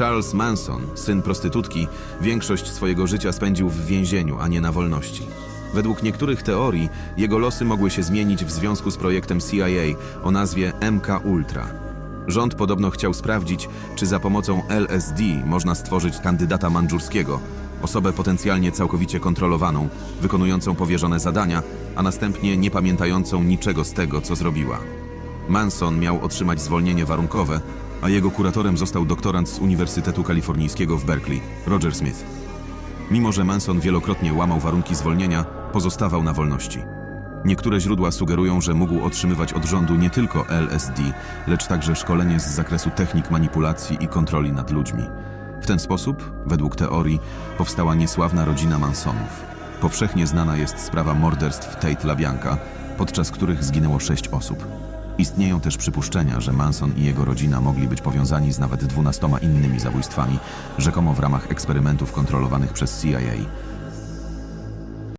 Charles Manson, syn prostytutki, większość swojego życia spędził w więzieniu, a nie na wolności. Według niektórych teorii jego losy mogły się zmienić w związku z projektem CIA o nazwie MK Ultra. Rząd podobno chciał sprawdzić, czy za pomocą LSD można stworzyć kandydata mandżurskiego, osobę potencjalnie całkowicie kontrolowaną, wykonującą powierzone zadania, a następnie nie pamiętającą niczego z tego, co zrobiła. Manson miał otrzymać zwolnienie warunkowe, a jego kuratorem został doktorant z Uniwersytetu Kalifornijskiego w Berkeley, Roger Smith. Mimo, że Manson wielokrotnie łamał warunki zwolnienia, pozostawał na wolności. Niektóre źródła sugerują, że mógł otrzymywać od rządu nie tylko LSD, lecz także szkolenie z zakresu technik manipulacji i kontroli nad ludźmi. W ten sposób, według teorii, powstała niesławna rodzina Mansonów. Powszechnie znana jest sprawa morderstw Tate LaBianca, podczas których zginęło sześć osób. Istnieją też przypuszczenia, że Manson i jego rodzina mogli być powiązani z nawet dwunastoma innymi zabójstwami, rzekomo w ramach eksperymentów kontrolowanych przez CIA.